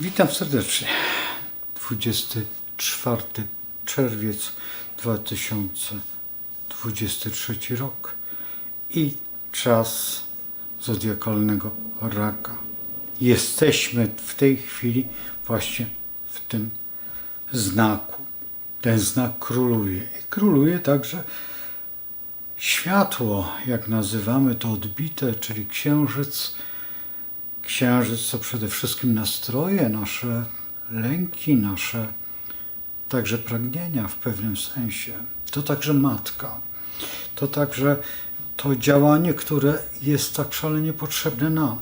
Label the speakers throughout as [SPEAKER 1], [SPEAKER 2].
[SPEAKER 1] Witam serdecznie. 24 czerwiec 2023 rok i czas zodiakalnego raka. Jesteśmy w tej chwili właśnie w tym znaku. Ten znak króluje. I króluje także światło, jak nazywamy to odbite, czyli księżyc. Księżyc to przede wszystkim nastroje, nasze lęki, nasze także pragnienia w pewnym sensie. To także matka. To także to działanie, które jest tak szalenie potrzebne nam.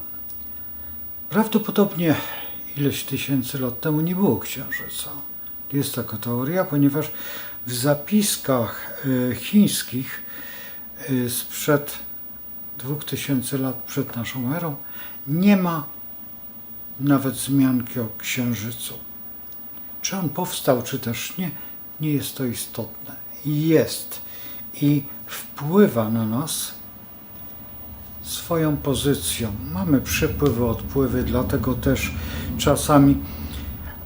[SPEAKER 1] Prawdopodobnie ileś tysięcy lat temu nie było księżyca. Jest taka teoria, ponieważ w zapiskach e, chińskich e, sprzed 2000 lat przed naszą erą nie ma nawet wzmianki o księżycu. Czy on powstał, czy też nie, nie jest to istotne. Jest i wpływa na nas swoją pozycją. Mamy przypływy, odpływy, dlatego też czasami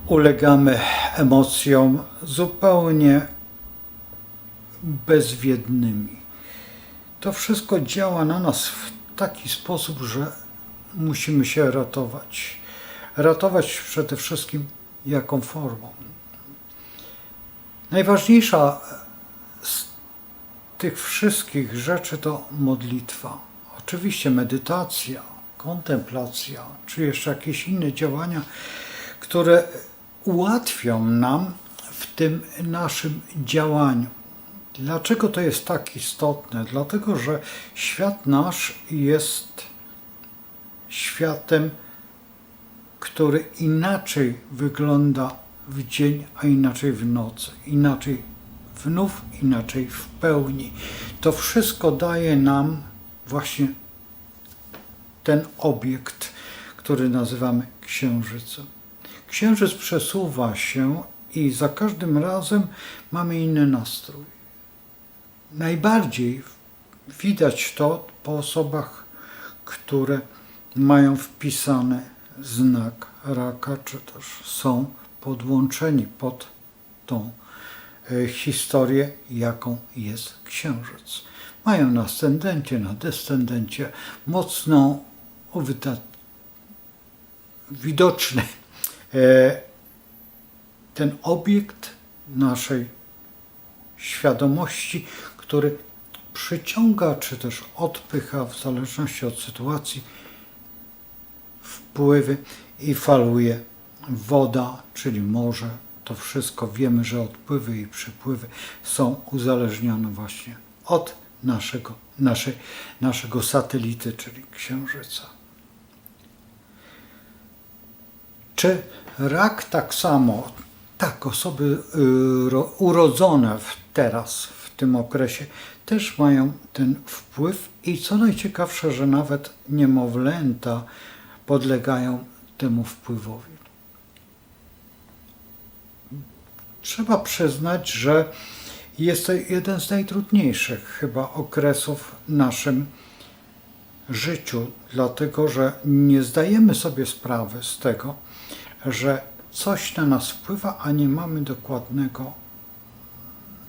[SPEAKER 1] ulegamy emocjom zupełnie bezwiednymi. To wszystko działa na nas w taki sposób, że musimy się ratować. Ratować przede wszystkim jaką formą. Najważniejsza z tych wszystkich rzeczy to modlitwa. Oczywiście medytacja, kontemplacja, czy jeszcze jakieś inne działania, które ułatwią nam w tym naszym działaniu. Dlaczego to jest tak istotne? Dlatego, że świat nasz jest światem, który inaczej wygląda w dzień, a inaczej w nocy. Inaczej wnów, inaczej w pełni. To wszystko daje nam właśnie ten obiekt, który nazywamy księżycem. Księżyc przesuwa się i za każdym razem mamy inny nastrój. Najbardziej widać to po osobach, które mają wpisany znak raka, czy też są podłączeni pod tą e, historię, jaką jest księżyc. Mają na ascendencie, na descendencie mocno widoczny e, ten obiekt naszej świadomości, który przyciąga czy też odpycha w zależności od sytuacji wpływy i faluje woda, czyli morze. To wszystko wiemy, że odpływy i przypływy są uzależnione właśnie od naszego, naszej, naszego satelity, czyli Księżyca. Czy rak tak samo, tak, osoby y, urodzone w teraz, w tym okresie, też mają ten wpływ i co najciekawsze, że nawet niemowlęta podlegają temu wpływowi. Trzeba przyznać, że jest to jeden z najtrudniejszych chyba okresów w naszym życiu, dlatego że nie zdajemy sobie sprawy z tego, że coś na nas wpływa, a nie mamy dokładnego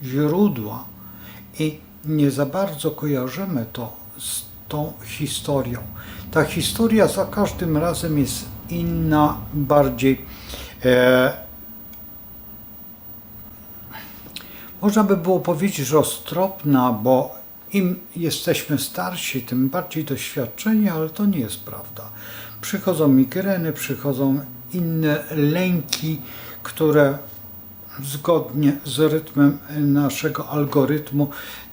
[SPEAKER 1] źródła i nie za bardzo kojarzymy to z tą historią. Ta historia za każdym razem jest inna, bardziej. E, można by było powiedzieć, że roztropna, bo im jesteśmy starsi, tym bardziej doświadczeni, ale to nie jest prawda. Przychodzą migreny, przychodzą inne lęki, które zgodnie z rytmem naszego algorytmu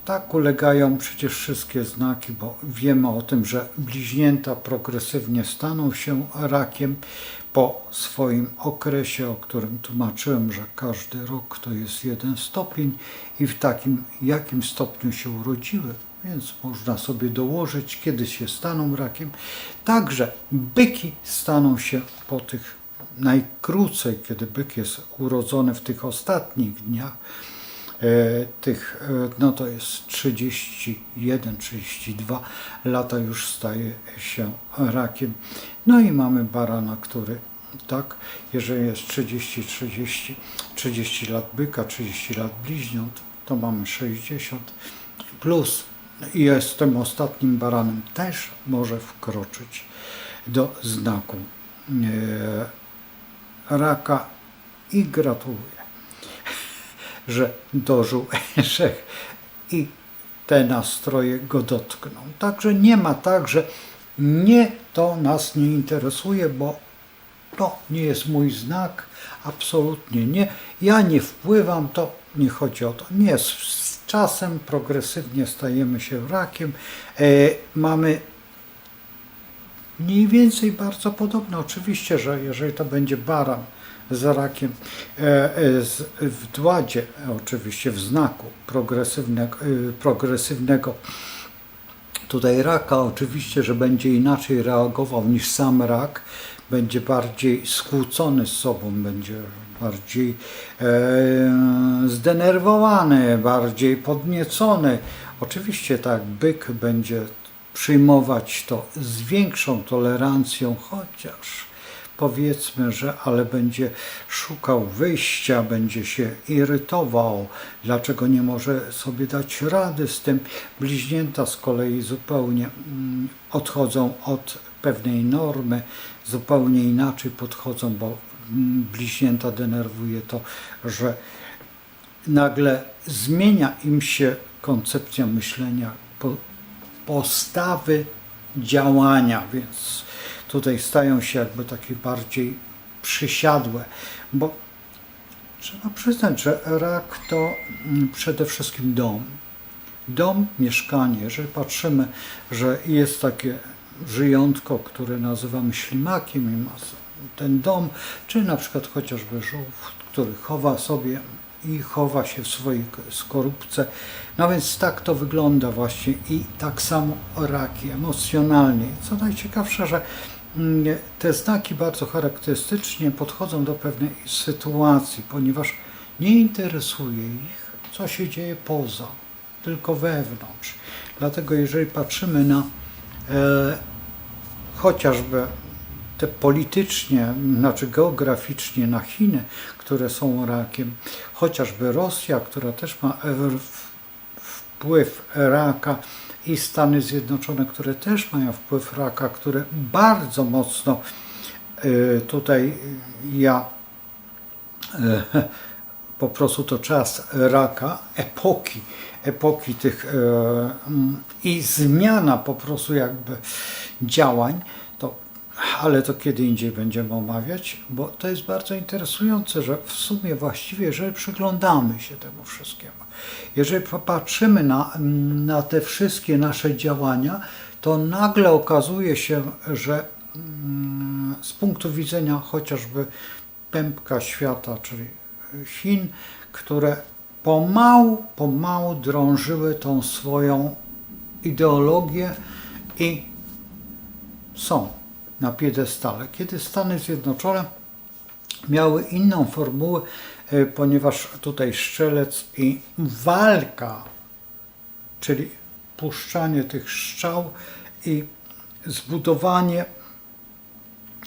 [SPEAKER 1] tak ulegają przecież wszystkie znaki, bo wiemy o tym, że bliźnięta progresywnie staną się rakiem po swoim okresie, o którym tłumaczyłem, że każdy rok to jest jeden stopień i w takim jakim stopniu się urodziły, więc można sobie dołożyć, kiedy się staną rakiem. Także byki staną się po tych najkrócej, kiedy byk jest urodzony w tych ostatnich dniach, tych, e, no to jest 31, 32 lata już staje się rakiem. No i mamy barana, który tak? Jeżeli jest 30, 30, 30 lat byka, 30 lat bliźniąt, to mamy 60 plus jestem ostatnim baranem, też może wkroczyć do znaku e, raka i gratuluję, że dożył, że i te nastroje go dotkną. Także nie ma tak, że nie to nas nie interesuje, bo to nie jest mój znak, absolutnie nie. Ja nie wpływam, to nie chodzi o to. Nie, z, czasem progresywnie stajemy się rakiem. E, mamy mniej więcej bardzo podobne. Oczywiście, że jeżeli to będzie baran z rakiem e, e, w dładzie, oczywiście w znaku progresywnego, e, progresywnego tutaj raka, oczywiście, że będzie inaczej reagował niż sam rak, będzie bardziej skłócony z sobą, będzie bardziej e, zdenerwowany, bardziej podniecony. Oczywiście tak, byk będzie przyjmować to z większą tolerancją, chociaż powiedzmy, że ale będzie szukał wyjścia, będzie się irytował, dlaczego nie może sobie dać rady z tym. Bliźnięta z kolei zupełnie mm, odchodzą od pewnej normy, zupełnie inaczej podchodzą, bo mm, bliźnięta denerwuje to, że nagle zmienia im się koncepcja myślenia, po- postawy działania, więc tutaj stają się jakby takie bardziej przysiadłe, bo trzeba przyznać, że rak to mm, przede wszystkim dom. Dom, mieszkanie. Jeżeli patrzymy, że jest takie żyjątko, które nazywamy ślimakiem i ma ten dom, czy na przykład chociażby żółw, który chowa sobie i chowa się w swojej skorupce. No więc tak to wygląda właśnie i tak samo raki emocjonalnie. Co najciekawsze, że te znaki bardzo charakterystycznie podchodzą do pewnej sytuacji, ponieważ nie interesuje ich, co się dzieje poza, tylko wewnątrz. Dlatego jeżeli patrzymy na e, chociażby te politycznie, znaczy geograficznie na Chiny, które są rakiem, chociażby Rosja, która też ma wpływ raka i Stany Zjednoczone, które też mają wpływ raka, które bardzo mocno e, tutaj ja e, po prostu to czas raka, epoki, epoki tych e, mm, i zmiana po prostu jakby działań, ale to kiedy indziej będziemy omawiać, bo to jest bardzo interesujące, że w sumie właściwie, jeżeli przyglądamy się temu wszystkiemu, jeżeli popatrzymy na, na te wszystkie nasze działania, to nagle okazuje się, że mm, z punktu widzenia chociażby pępka świata, czyli Chin, które pomału, pomału drążyły tą swoją ideologię i są na piedestale. Kiedy Stany Zjednoczone miały inną formułę, e, ponieważ tutaj szczelec i walka, czyli puszczanie tych strzał i zbudowanie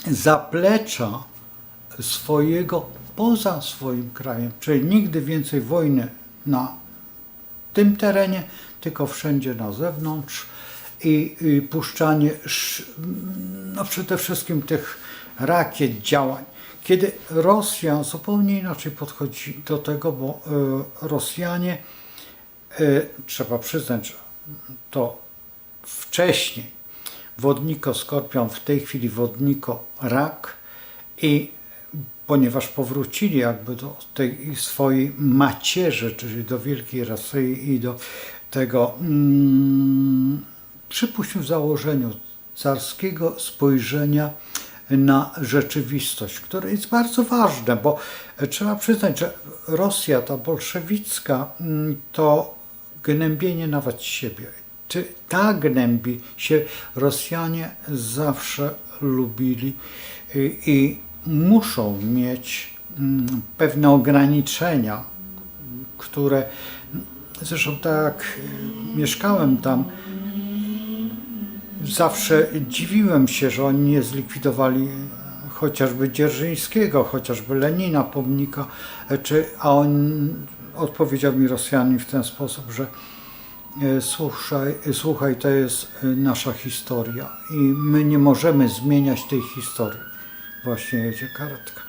[SPEAKER 1] zaplecza swojego poza swoim krajem, czyli nigdy więcej wojny na tym terenie, tylko wszędzie na zewnątrz i, i puszczanie sz- no przede wszystkim tych rakiet działań. Kiedy Rosja zupełnie inaczej podchodzi do tego, bo e, Rosjanie, e, trzeba przyznać, że to wcześniej wodniko skorpion, w tej chwili wodniko rak i ponieważ powrócili jakby do tej swojej macierzy, czyli do Wielkiej Rasy i do tego, mm, przypuśćmy w założeniu carskiego spojrzenia na rzeczywistość, które jest bardzo ważne, bo trzeba przyznać, że Rosja, ta bolszewicka, mm, to gnębienie nawet siebie. Czy ta gnębi się Rosjanie zawsze lubili i, i muszą mieć mm, pewne ograniczenia, które zresztą tak y, mieszkałem tam, zawsze dziwiłem się, że oni nie zlikwidowali chociażby Dzierżyńskiego, chociażby Lenina, pomnika, czy, a on odpowiedział mi Rosjanin w ten sposób, że e, słuchaj, słuchaj, to jest e, nasza historia i my nie możemy zmieniać tej historii. Właśnie jedzie karetka.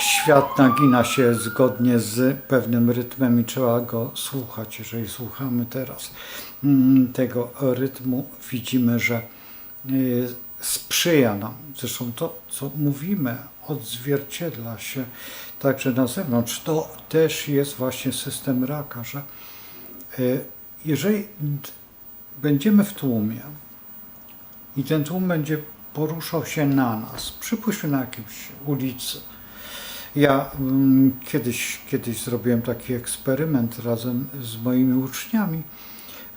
[SPEAKER 1] Świat nagina się zgodnie z pewnym rytmem i trzeba go słuchać. Jeżeli słuchamy teraz mm, tego rytmu, widzimy, że y, sprzyja nam. Zresztą to, co mówimy, odzwierciedla się także na zewnątrz. To też jest właśnie system raka, że y, jeżeli będziemy w tłumie i ten tłum będzie poruszał się na nas, przypuśćmy na jakimś ulicy, ja mm, kiedyś, kiedyś zrobiłem taki eksperyment razem z moimi uczniami,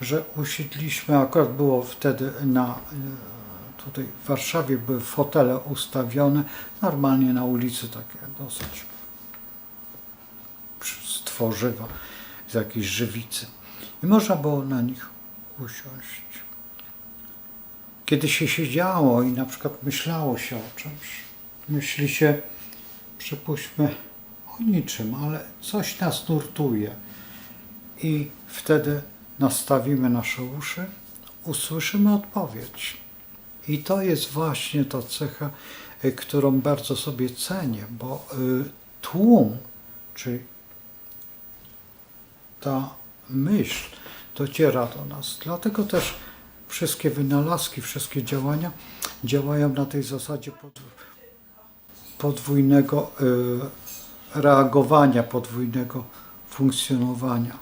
[SPEAKER 1] że usiedliśmy, akurat było wtedy na, e, tutaj w Warszawie były fotele ustawione, normalnie na ulicy takie dosyć przy- z tworzywa, z jakiejś żywicy. I można było na nich usiąść. Kiedy się siedziało i na przykład myślało się o czymś, myśli się, przypuśćmy, o niczym, ale coś nas nurtuje. I wtedy nastawimy nasze uszy, usłyszymy odpowiedź. I to jest właśnie ta cecha, y, którą bardzo sobie cenię, bo y, tłum, czy ta myśl dociera do nas. Dlatego też wszystkie wynalazki, wszystkie działania działają na tej zasadzie pod, podwójnego y, reagowania, podwójnego funkcjonowania.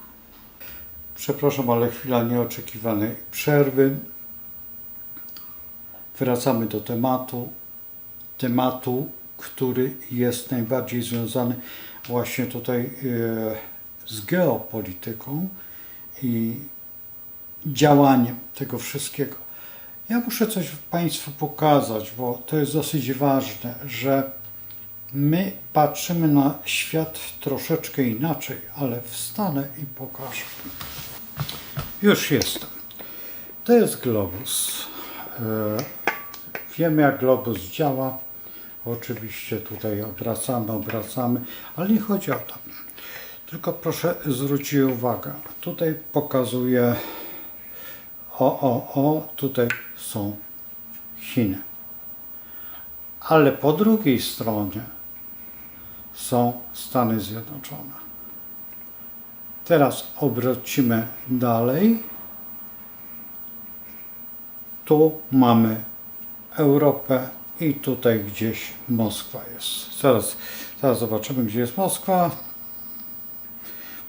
[SPEAKER 1] Przepraszam, ale chwila nieoczekiwanej przerwy. Wracamy do tematu. Tematu, który jest najbardziej związany właśnie tutaj y, z geopolityką i działaniem tego wszystkiego. Ja muszę coś Państwu pokazać, bo to jest dosyć ważne, że my patrzymy na świat troszeczkę inaczej, ale wstanę i pokażę. Już jestem. To jest globus. E, Wiemy, jak globus działa. Oczywiście tutaj obracamy, obracamy, ale nie chodzi o to. Tylko proszę zwrócić uwagę. Tutaj pokazuję o, o, o, tutaj są Chiny. Ale po drugiej stronie są Stany Zjednoczone. Teraz obrócimy dalej. Tu mamy Europę i tutaj gdzieś Moskwa jest. Zaraz, zaraz zobaczymy, gdzie jest Moskwa.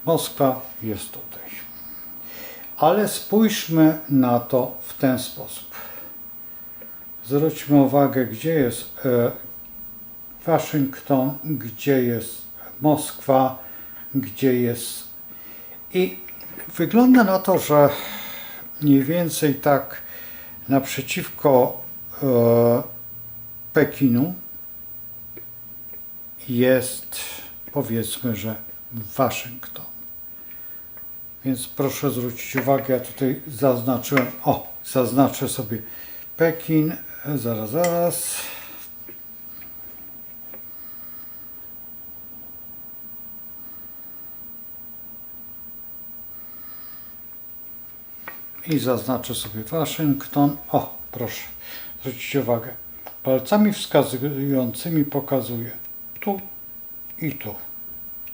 [SPEAKER 1] Moskwa jest tutaj. Ale spójrzmy na to w ten sposób. Zwróćmy uwagę, gdzie jest e, Waszyngton, gdzie jest Moskwa, gdzie jest. I wygląda na to, że mniej więcej tak naprzeciwko e, Pekinu jest, powiedzmy, że Waszyngton. Więc proszę zwrócić uwagę, ja tutaj zaznaczyłem, o, zaznaczę sobie Pekin, zaraz, zaraz. I zaznaczę sobie Waszyngton. O, proszę, zwróćcie uwagę. Palcami wskazującymi pokazuję tu i tu.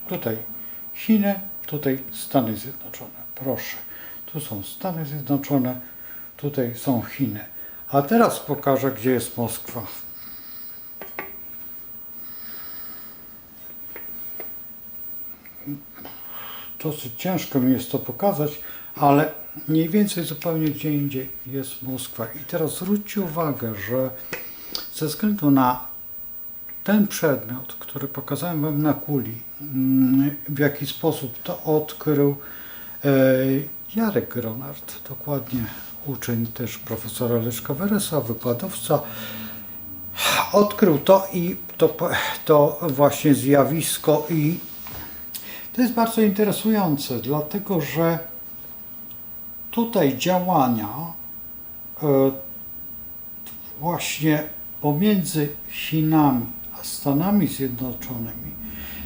[SPEAKER 1] Tutaj Chiny, tutaj Stany Zjednoczone. Proszę. Tu są Stany Zjednoczone, tutaj są Chiny. A teraz pokażę, gdzie jest Moskwa. Dosyć ciężko mi jest to pokazać, ale mniej więcej zupełnie gdzie indziej jest Moskwa. I teraz zwróćcie uwagę, że ze względu na ten przedmiot, który pokazałem Wam na kuli, mm, w jaki sposób to odkrył e, Jarek Gronard, dokładnie uczeń też profesora Leszka Weresa, wykładowca, odkrył to i to, to właśnie zjawisko i to jest bardzo interesujące, dlatego że tutaj działania e, właśnie pomiędzy Chinami a Stanami Zjednoczonymi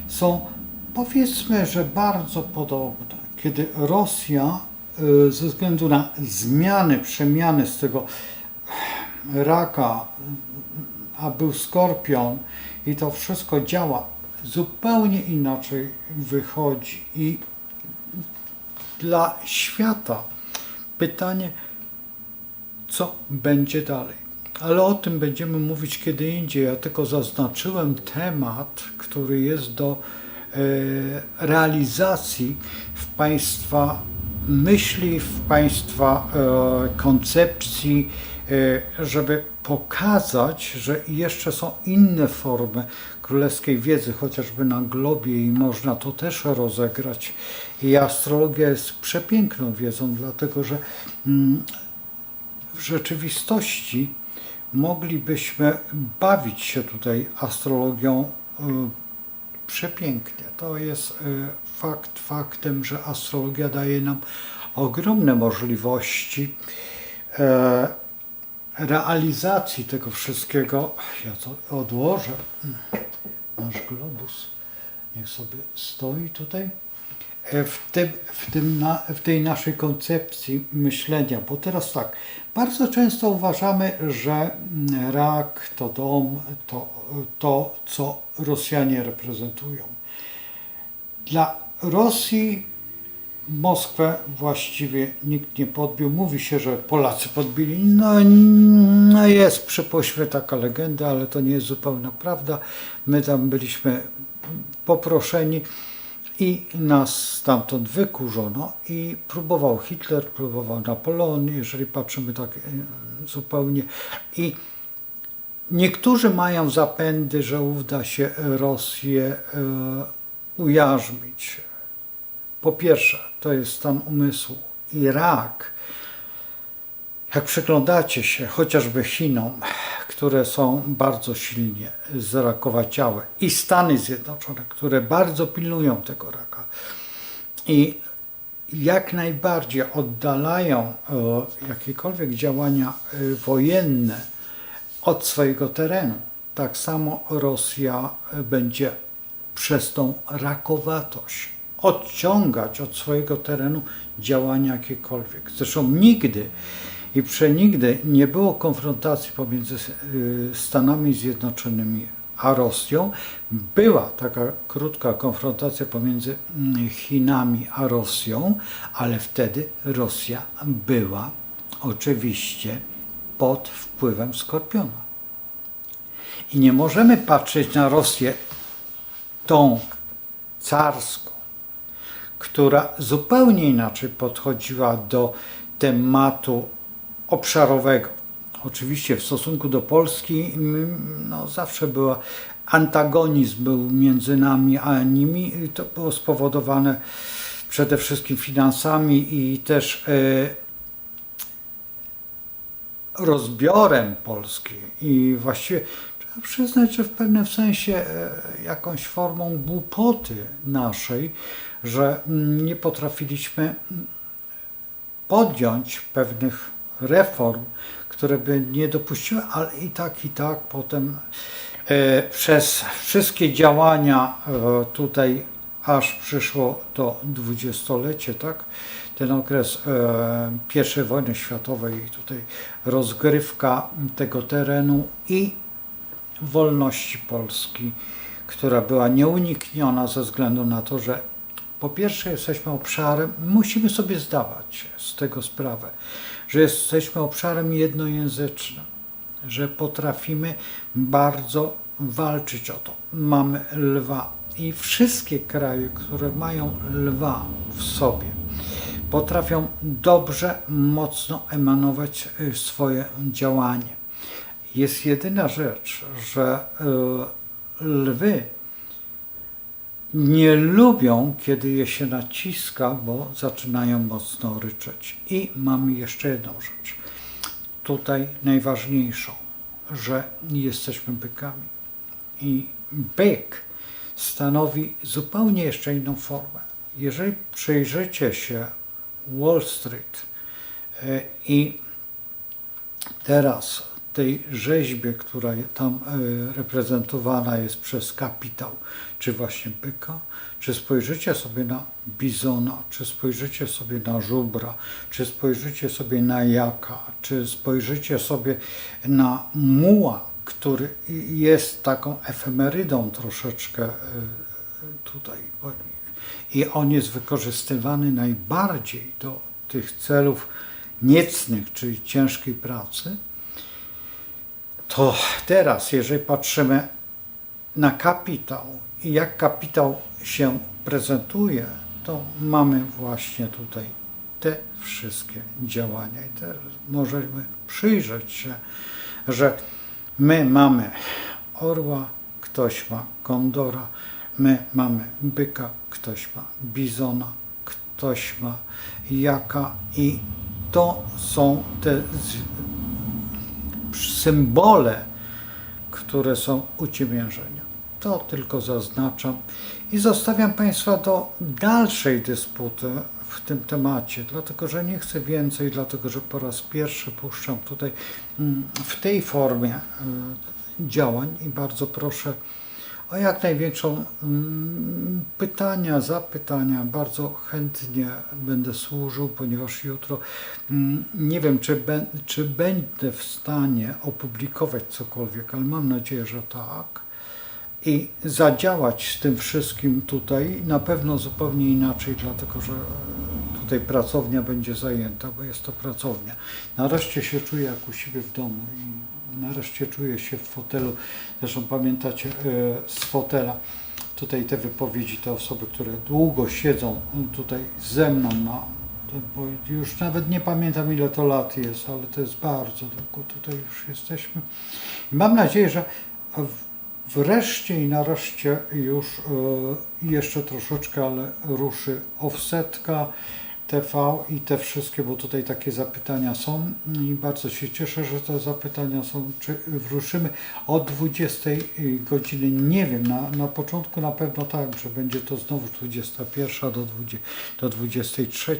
[SPEAKER 1] są powiedzmy, że bardzo podobne. Kiedy Rosja y, ze względu na zmiany, przemiany z tego raka, a był skorpion i to wszystko działa zupełnie inaczej wychodzi i dla świata pytanie, co będzie dalej. Ale o tym będziemy mówić kiedy indziej. Ja tylko zaznaczyłem temat, który jest do e, realizacji w Państwa myśli, w Państwa e, koncepcji, e, żeby pokazać, że jeszcze są inne formy królewskiej wiedzy, chociażby na globie i można to też rozegrać. I astrologia jest przepiękną wiedzą, dlatego że mm, w rzeczywistości moglibyśmy bawić się tutaj astrologią y, przepięknie. To jest y, fakt faktem, że astrologia daje nam ogromne możliwości e, realizacji tego wszystkiego. Ja to odłożę. Nasz globus niech sobie stoi tutaj. E, W, tym, w, tym na, w tej naszej koncepcji myślenia, bo teraz tak, bardzo często uważamy, że mm, rak to dom, to, to co Rosjanie reprezentują. Dla Rosji Moskwę właściwie nikt nie podbił. Mówi się, że Polacy podbili. No, no jest przy poświe taka legenda, ale to nie jest zupełna prawda. My tam byliśmy poproszeni i nas stamtąd wykurzono i próbował Hitler, próbował Napoleon, jeżeli patrzymy tak e, zupełnie. I niektórzy mają zapędy, że uda się Rosję e, ujarzmić. Po pierwsze, to jest stan umysłu. Irak, jak przyglądacie się chociażby Chinom, które są bardzo silnie zrakowaciałe, i Stany Zjednoczone, które bardzo pilnują tego raka i jak najbardziej oddalają e, jakiekolwiek działania e, wojenne od swojego terenu, tak samo Rosja e, będzie przez tą rakowatość odciągać od swojego terenu działania jakiekolwiek. Zresztą nigdy i przenigdy nie było konfrontacji pomiędzy y, Stanami Zjednoczonymi a Rosją. Była taka krótka konfrontacja pomiędzy mm, Chinami a Rosją, ale wtedy Rosja była oczywiście pod wpływem skorpiona. I nie możemy patrzeć na Rosję tą carską, która zupełnie inaczej podchodziła do tematu obszarowego. Oczywiście w stosunku do Polski mm, no, zawsze była antagonizm był między nami a nimi to było spowodowane przede wszystkim finansami i też e, rozbiorem Polski i właściwie trzeba przyznać, że w pewnym sensie e, jakąś formą głupoty naszej, że nie potrafiliśmy podjąć pewnych reform, które by nie dopuściły, ale i tak, i tak potem e, przez wszystkie działania e, tutaj aż przyszło to dwudziestolecie, tak? Ten okres e, I wojny światowej, tutaj rozgrywka tego terenu i wolności Polski, która była nieunikniona ze względu na to, że po pierwsze jesteśmy obszarem, musimy sobie zdawać z tego sprawę, że jesteśmy obszarem jednojęzycznym, że potrafimy bardzo walczyć o to. Mamy lwa i wszystkie kraje, które mają lwa w sobie, potrafią dobrze, mocno emanować y, swoje działanie. Jest jedyna rzecz, że y, lwy nie lubią, kiedy je się naciska, bo zaczynają mocno ryczeć. I mamy jeszcze jedną rzecz. Tutaj najważniejszą, że jesteśmy bykami. I byk stanowi zupełnie jeszcze inną formę. Jeżeli przyjrzycie się Wall Street e, i teraz tej rzeźbie, która tam e, reprezentowana jest przez kapitał, czy właśnie byka, czy spojrzycie sobie na bizona, czy spojrzycie sobie na żubra, czy spojrzycie sobie na jaka, czy spojrzycie sobie na muła, który jest taką efemerydą troszeczkę e, tutaj. I on jest wykorzystywany najbardziej do tych celów niecnych, czyli ciężkiej pracy. To teraz, jeżeli patrzymy na kapitał i jak kapitał się prezentuje, to mamy właśnie tutaj te wszystkie działania. I teraz możemy przyjrzeć się, że my mamy orła, ktoś ma kondora, my mamy byka, ktoś ma bizona, ktoś ma jaka i to są te symbole, które są uciemiężenia. To tylko zaznaczam i zostawiam Państwa do dalszej dysputy w tym temacie, dlatego że nie chcę więcej, dlatego że po raz pierwszy puszczam tutaj mm, w tej formie y, działań i bardzo proszę o jak największą mm, pytania, zapytania. Bardzo chętnie będę służył, ponieważ jutro mm, nie wiem, czy, bę- czy będę w stanie opublikować cokolwiek, ale mam nadzieję, że tak. I zadziałać z tym wszystkim tutaj na pewno zupełnie inaczej, dlatego że tutaj pracownia będzie zajęta, bo jest to pracownia. Nareszcie się czuję jak u siebie w domu nareszcie czuję się w fotelu. Zresztą pamiętacie e, z fotela tutaj te wypowiedzi, te osoby, które długo siedzą tutaj ze mną bo już nawet nie pamiętam ile to lat jest, ale to jest bardzo długo, tutaj już jesteśmy. Mam nadzieję, że wreszcie i nareszcie już e, jeszcze troszeczkę, ale ruszy offsetka, TV i te wszystkie, bo tutaj takie zapytania są i bardzo się cieszę, że te zapytania są. Czy wruszymy o 20 godziny? Nie wiem, na, na początku na pewno tak, że będzie to znowu 21 do, 20, do 23,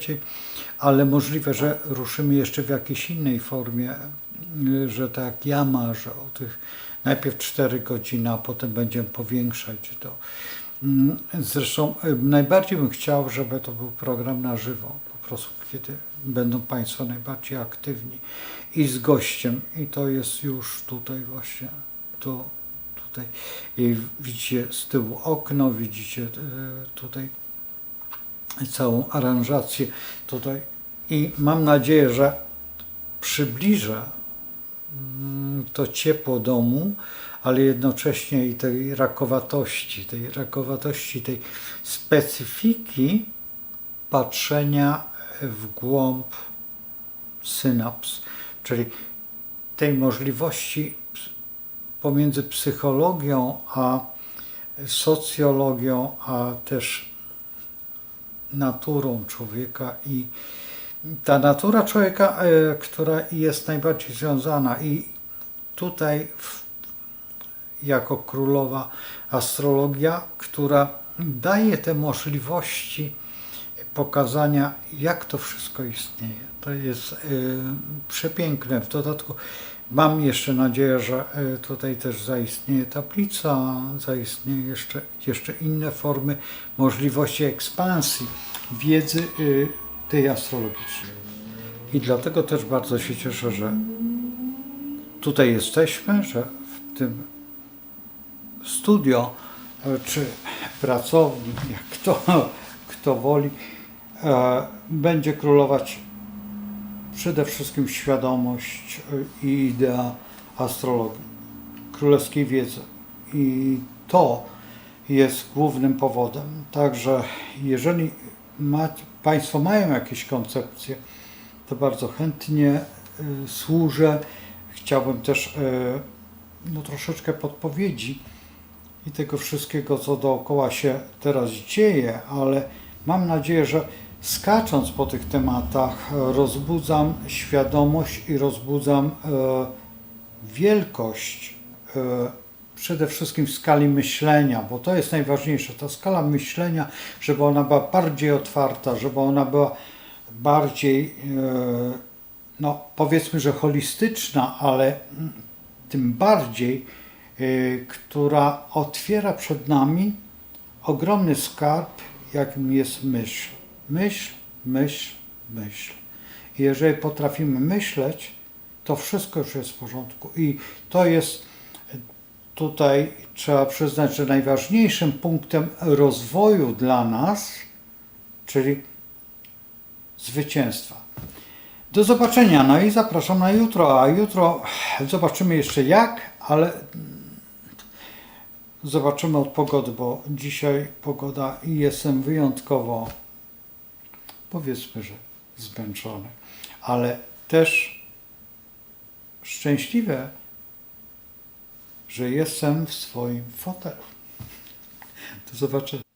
[SPEAKER 1] ale możliwe, że ruszymy jeszcze w jakiejś innej formie, y, że tak ja marzę o tych najpierw 4 godziny, a potem będziemy powiększać to. Mm, Zresztą y, najbardziej bym chciał, żeby to był program na żywo, po prostu kiedy będą Państwo najbardziej aktywni. I z gościem i to jest już tutaj właśnie to tutaj. I widzicie z tyłu okno, widzicie y, tutaj całą aranżację tutaj. I mam nadzieję, że przybliżę mm, to ciepło domu, ale jednocześnie i tej rakowatości, tej rakowatości, tej specyfiki patrzenia w głąb synaps, czyli tej możliwości pomiędzy psychologią a socjologią, a też naturą człowieka i ta natura człowieka, e, która jest najbardziej związana i tutaj jako królowa astrologia, która daje te możliwości pokazania, jak to wszystko istnieje. To jest e, przepiękne. W dodatku mam jeszcze nadzieję, że e, tutaj też zaistnieje tablica, zaistnieje jeszcze, jeszcze inne formy możliwości ekspansji wiedzy e, tej astrologicznej. I dlatego też bardzo się cieszę, że tutaj jesteśmy, że w tym studio czy pracowni, jak kto, kto woli, e, będzie królować przede wszystkim świadomość i idea astrologii, królewskiej wiedzy. I to jest głównym powodem. Także jeżeli ma, Państwo mają jakieś koncepcje, to bardzo chętnie y, służę. Chciałbym też y, no, troszeczkę podpowiedzi i tego wszystkiego, co dookoła się teraz dzieje, ale mam nadzieję, że skacząc po tych tematach, e, rozbudzam świadomość i rozbudzam e, wielkość e, przede wszystkim w skali myślenia, bo to jest najważniejsze. Ta skala myślenia, żeby ona była bardziej otwarta, żeby ona była bardziej, e, no powiedzmy, że holistyczna, ale mm, tym bardziej, y, która otwiera przed nami ogromny skarb, jakim jest myśl. Myśl, myśl, myśl. I jeżeli potrafimy myśleć, to wszystko już jest w porządku. I to jest tutaj, trzeba przyznać, że najważniejszym punktem rozwoju dla nas, czyli zwycięstwa. Do zobaczenia, no i zapraszam na jutro, a jutro zobaczymy jeszcze jak, ale zobaczymy od pogody, bo dzisiaj pogoda i jestem wyjątkowo, powiedzmy, że zmęczony, ale też szczęśliwe, że jestem w swoim fotelu. Do zobaczenia.